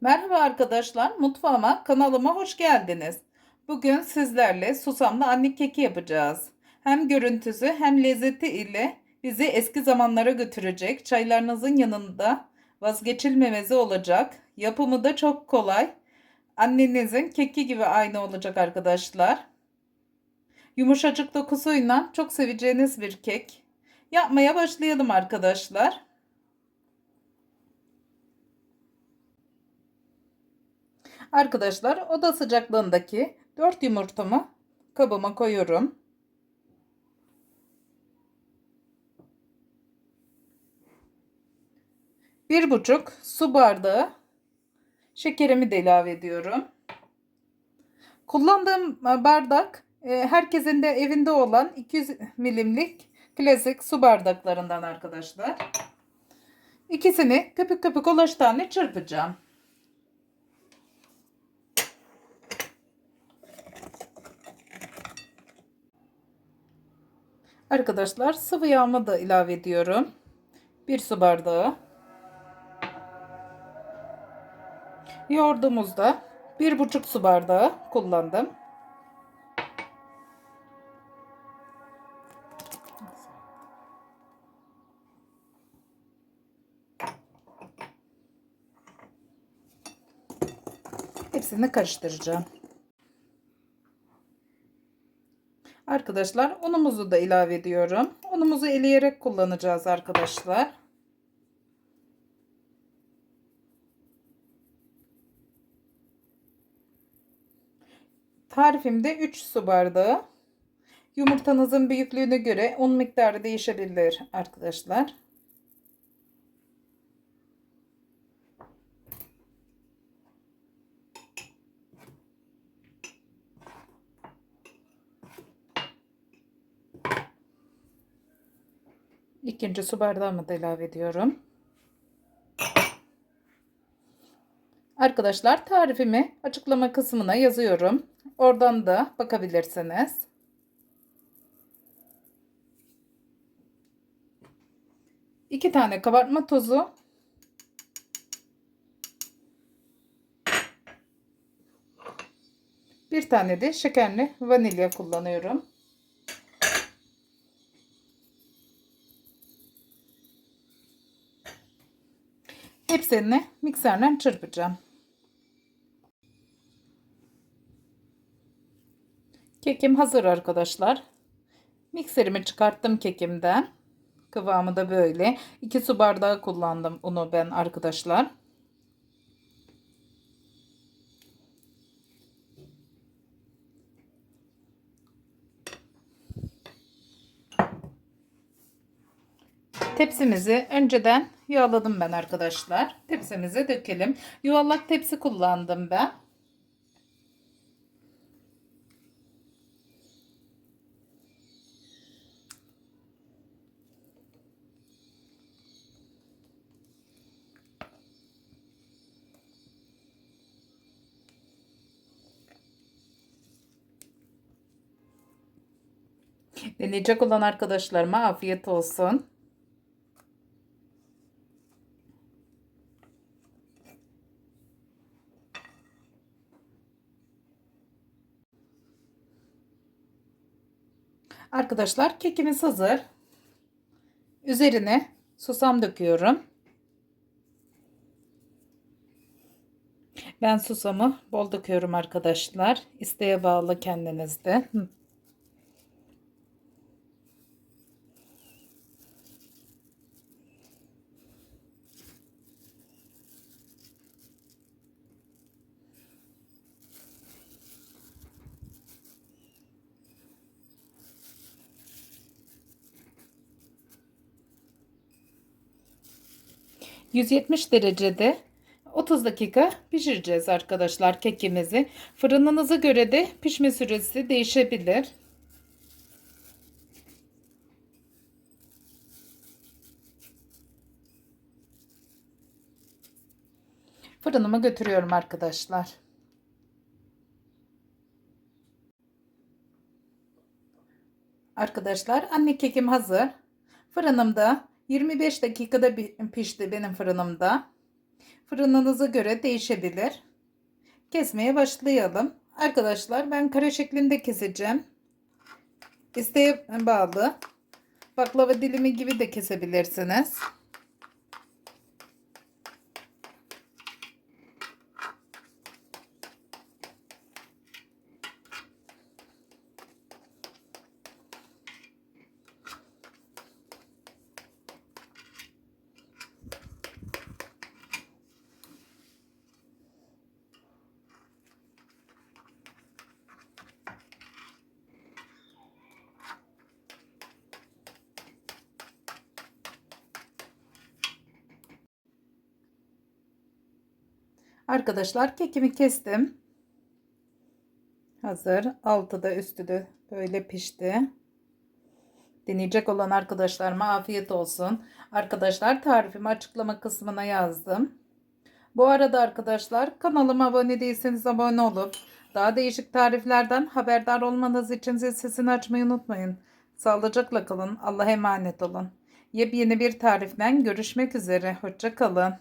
Merhaba arkadaşlar, mutfağıma, kanalıma hoş geldiniz. Bugün sizlerle susamlı anne keki yapacağız. Hem görüntüsü hem lezzeti ile bizi eski zamanlara götürecek. Çaylarınızın yanında vazgeçilmemezi olacak. Yapımı da çok kolay. Annenizin keki gibi aynı olacak arkadaşlar. Yumuşacık dokusuyla çok seveceğiniz bir kek. Yapmaya başlayalım arkadaşlar. Arkadaşlar oda sıcaklığındaki 4 yumurtamı kabıma koyuyorum. Bir buçuk su bardağı şekerimi de ilave ediyorum. Kullandığım bardak e, herkesin de evinde olan 200 milimlik klasik su bardaklarından arkadaşlar. İkisini köpük köpük ulaştığını çırpacağım. Arkadaşlar sıvı yağımı da ilave ediyorum. Bir su bardağı. Yoğurdumuzda bir buçuk su bardağı kullandım. Hepsini karıştıracağım. Arkadaşlar unumuzu da ilave ediyorum. Unumuzu eleyerek kullanacağız arkadaşlar. Tarifimde 3 su bardağı. Yumurtanızın büyüklüğüne göre un miktarı değişebilir arkadaşlar. İkinci su bardağımı da ilave ediyorum. Arkadaşlar tarifimi açıklama kısmına yazıyorum. Oradan da bakabilirsiniz. İki tane kabartma tozu. Bir tane de şekerli vanilya kullanıyorum. Hepsini mikserle çırpacağım. Kekim hazır arkadaşlar. Mikserimi çıkarttım kekimden. Kıvamı da böyle. 2 su bardağı kullandım unu ben arkadaşlar. Tepsimizi önceden yağladım ben arkadaşlar. Tepsimize dökelim. Yuvarlak tepsi kullandım ben. Deneyecek olan arkadaşlarıma afiyet olsun. Arkadaşlar kekimiz hazır. Üzerine susam döküyorum. Ben susamı bol döküyorum arkadaşlar. İsteğe bağlı kendinizde. 170 derecede 30 dakika pişireceğiz arkadaşlar kekimizi. Fırınınıza göre de pişme süresi değişebilir. Fırınıma götürüyorum arkadaşlar. Arkadaşlar anne kekim hazır. Fırınımda 25 dakikada pişti benim fırınımda. Fırınınıza göre değişebilir. Kesmeye başlayalım. Arkadaşlar ben kare şeklinde keseceğim. İsteğe bağlı. Baklava dilimi gibi de kesebilirsiniz. Arkadaşlar kekimi kestim. Hazır. Altı da üstü de böyle pişti. Deneyecek olan arkadaşlarıma afiyet olsun. Arkadaşlar tarifimi açıklama kısmına yazdım. Bu arada arkadaşlar kanalıma abone değilseniz abone olup daha değişik tariflerden haberdar olmanız için zil sesini açmayı unutmayın. Sağlıcakla kalın. Allah'a emanet olun. Yepyeni bir tariften görüşmek üzere. Hoşça kalın.